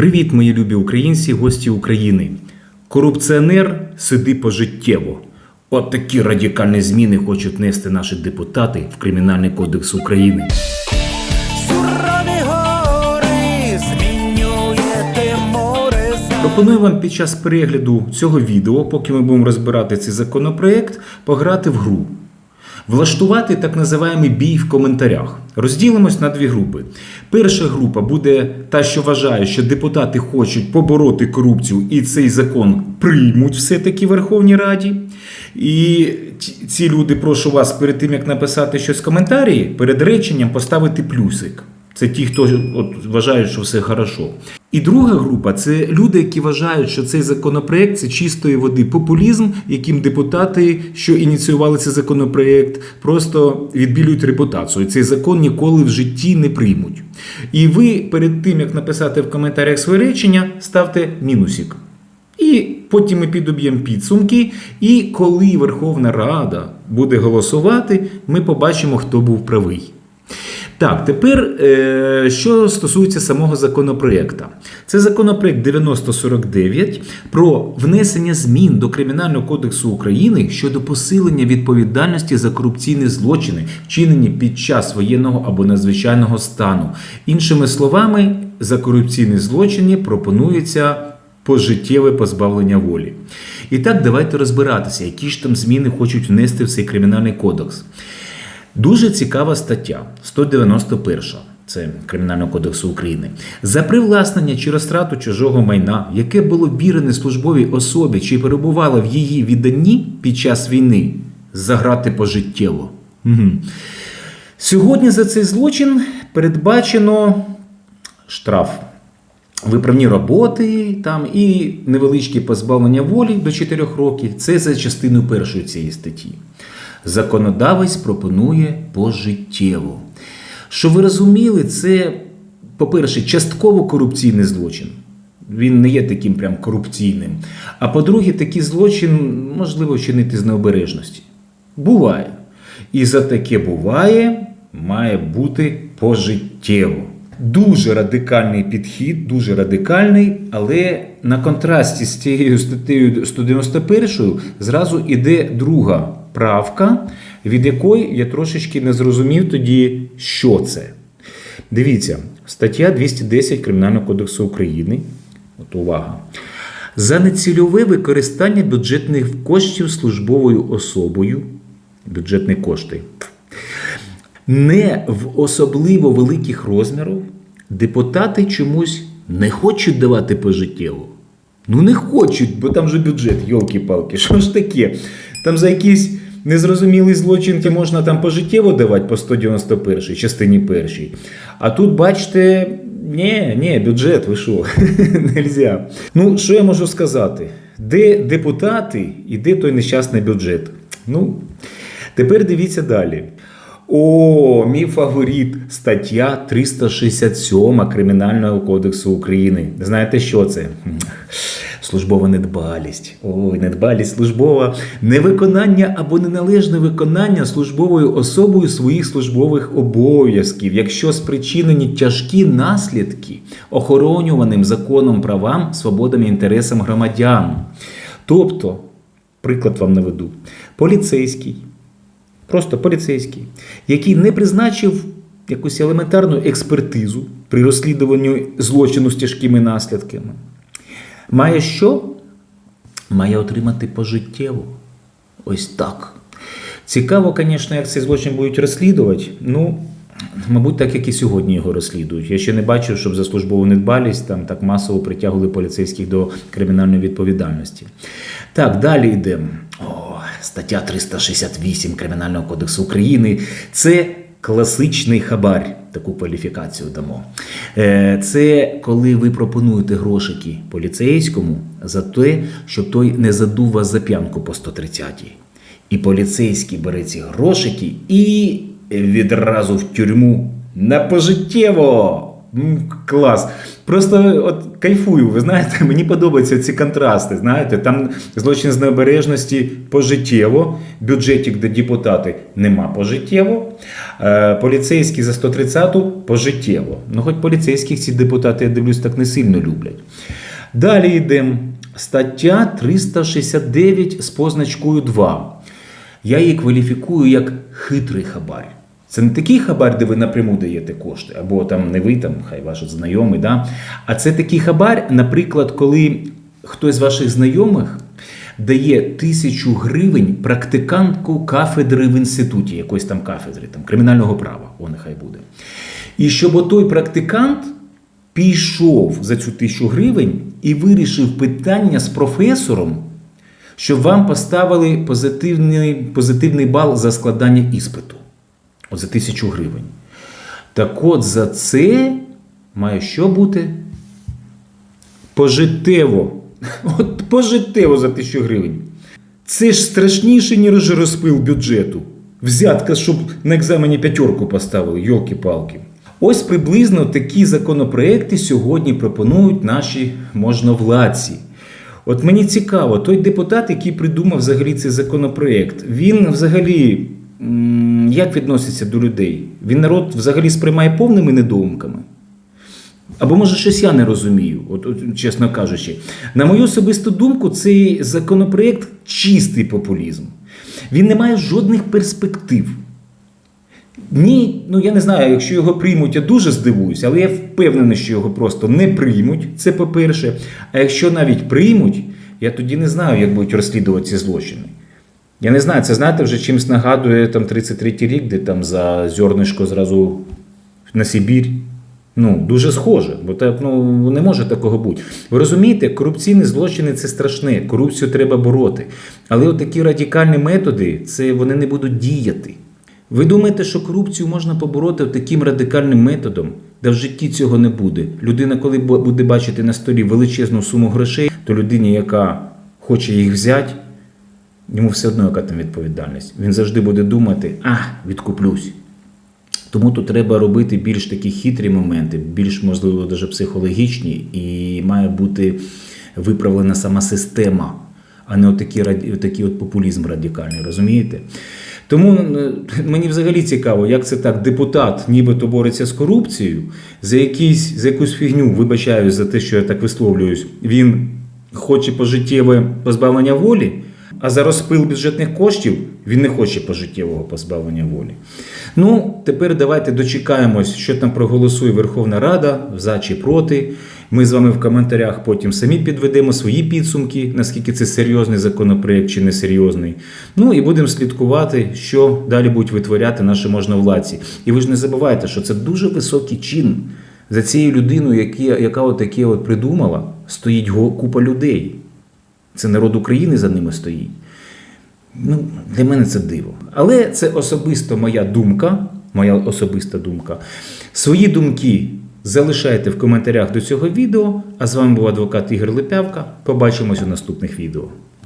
Привіт, мої любі українці, гості України. Корупціонер сиди пожиттєво. От такі радикальні зміни хочуть нести наші депутати в Кримінальний кодекс України. Пропоную вам під час перегляду цього відео, поки ми будемо розбирати цей законопроект, пограти в гру. Влаштувати так називаємий бій в коментарях. Розділимось на дві групи. Перша група буде та, що вважає, що депутати хочуть побороти корупцію і цей закон приймуть все-таки Верховній Раді. І ці- люди, прошу вас, перед тим як написати щось в коментарі, перед реченням поставити плюсик. Це ті, хто от, вважають, що все хорошо. І друга група це люди, які вважають, що цей законопроект це чистої води популізм, яким депутати, що ініціювали цей законопроект, просто відбілюють репутацію. Цей закон ніколи в житті не приймуть. І ви перед тим як написати в коментарях своє речення, ставте мінусик. І потім ми підоб'ємо підсумки. І коли Верховна Рада буде голосувати, ми побачимо, хто був правий. Так, тепер е, що стосується самого законопроекту. Це законопроект 9049 про внесення змін до Кримінального кодексу України щодо посилення відповідальності за корупційні злочини, вчинені під час воєнного або надзвичайного стану. Іншими словами, за корупційні злочини пропонується пожиттєве позбавлення волі. І так, давайте розбиратися, які ж там зміни хочуть внести в цей кримінальний кодекс. Дуже цікава стаття 191. Це Кримінального кодексу України за привласнення чи розтрату чужого майна, яке було вірене службовій особі чи перебувало в її відданні під час війни, заграти пожиттєво. Угу. Сьогодні за цей злочин передбачено штраф, виправні роботи там і невеличке позбавлення волі до 4 років. Це за частиною першої цієї статті. Законодавець пропонує пожиттєво. Що ви розуміли, це, по-перше, частково корупційний злочин. Він не є таким прям корупційним. А по-друге, такий злочин можливо вчинити з необережності. Буває. І за таке буває, має бути пожиттєво. Дуже радикальний підхід, дуже радикальний, але на контрасті з цією статтею 191 зразу іде друга правка, від якої я трошечки не зрозумів тоді, що це. Дивіться, стаття 210 Кримінального кодексу України. От увага. За нецільове використання бюджетних коштів службовою особою, бюджетні кошти, не в особливо великих розмірах депутати чомусь не хочуть давати пожиттєво. Ну не хочуть, бо там же бюджет, йолки-палки, що ж таке? Там за якісь незрозумілі злочинки можна там пожиттєво давати по 191 частині першій. А тут, бачите, ні, ні, бюджет, ви що? Нельзя. Ну, що я можу сказати? Де депутати і де той нещасний бюджет? Ну, тепер дивіться далі. О, мій фаворит, стаття 367 Кримінального кодексу України. Знаєте, що це? Службова недбалість. Ой, недбалість службова, невиконання або неналежне виконання службовою особою своїх службових обов'язків, якщо спричинені тяжкі наслідки охоронюваним законом правам, свободам і інтересам громадян. Тобто, приклад вам наведу, поліцейський просто поліцейський, який не призначив якусь елементарну експертизу при розслідуванні злочину з тяжкими наслідками, має що? Має отримати пожиттєво. Ось так. Цікаво, звісно, як цей злочин будуть розслідувати. Ну, мабуть, так як і сьогодні його розслідують. Я ще не бачив, щоб за службову недбалість там так масово притягували поліцейських до кримінальної відповідальності. Так, далі йдемо. О, стаття 368 Кримінального кодексу України. Це класичний хабар. Таку кваліфікацію дамо. Е, Це коли ви пропонуєте грошики поліцейському за те, щоб той не задув вас за п'янку по 130-й. І поліцейський бере ці грошики і відразу в тюрму на пожиттєво. М, Клас. Просто от кайфую, ви знаєте, мені подобаються ці контрасти. Знаєте, там злочин з необережності пожиттєво, бюджетик, де депутати нема пожиттєво. Е, поліцейські за 130-ту пожиттєво. Ну, хоч поліцейських ці депутати, я дивлюсь, так не сильно люблять. Далі йдемо. Стаття 369 з позначкою 2. Я її кваліфікую як хитрий хабар. Це не такий хабар, де ви напряму даєте кошти, або там не ви, там, хай ваш знайомий, да? а це такий хабар, наприклад, коли хтось з ваших знайомих дає тисячу гривень практикантку кафедри в інституті, якоїсь там кафедри, там, кримінального права, о, нехай буде. І щоб отой практикант пішов за цю тисячу гривень і вирішив питання з професором, щоб вам поставили позитивний, позитивний бал за складання іспиту. За тисячу гривень. Так от за це має що бути? Пожиттєво. От пожиттєво за тисячу гривень. Це ж страшніше, ніж розпил бюджету. Взятка, щоб на екзамені п'ятерку поставили, йолки-палки. Ось приблизно такі законопроекти сьогодні пропонують наші можновладці. От мені цікаво, той депутат, який придумав взагалі цей законопроект, він взагалі як відноситься до людей? Він народ взагалі сприймає повними недоумками? Або може щось я не розумію, от, от, чесно кажучи. На мою особисту думку, цей законопроект чистий популізм. Він не має жодних перспектив. Ні, ну я не знаю, якщо його приймуть, я дуже здивуюся, але я впевнений, що його просто не приймуть. Це по-перше. А якщо навіть приймуть, я тоді не знаю, як будуть розслідувати ці злочини. Я не знаю, це знаєте, вже чимось нагадує там 33-й рік, де там за зернишко зразу на Сибір. Ну, дуже схоже, бо так ну не може такого бути. Ви розумієте, корупційні злочини це страшне, корупцію треба бороти. Але от такі радикальні методи, це вони не будуть діяти. Ви думаєте, що корупцію можна побороти таким радикальним методом? Да в житті цього не буде. Людина, коли буде бачити на столі величезну суму грошей, то людині, яка хоче їх взяти, йому все одно яка там відповідальність. Він завжди буде думати, а, відкуплюсь. Тому тут треба робити більш такі хитрі моменти, більш, можливо, даже психологічні, і має бути виправлена сама система, а не отакий, отакий от популізм радикальний, розумієте? Тому е, мені взагалі цікаво, як це так, депутат нібито бореться з корупцією, за, якісь, за якусь фігню, вибачаюсь за те, що я так висловлююсь, він хоче пожиттєве позбавлення волі, а за розпил бюджетних коштів він не хоче пожиттєвого позбавлення волі. Ну, тепер давайте дочекаємось, що там проголосує Верховна Рада, за чи проти. Ми з вами в коментарях потім самі підведемо свої підсумки, наскільки це серйозний законопроект чи несерйозний. Ну і будемо слідкувати, що далі будуть витворяти наші можновладці. І ви ж не забувайте, що це дуже високий чин. За цією людиною, які, яка от таке от придумала, стоїть купа людей. Це народ України за ними стоїть. Ну, для мене це диво. Але це особисто моя думка. Моя особиста думка. Свої думки залишайте в коментарях до цього відео. А з вами був адвокат Ігор Липявка. Побачимось у наступних відео.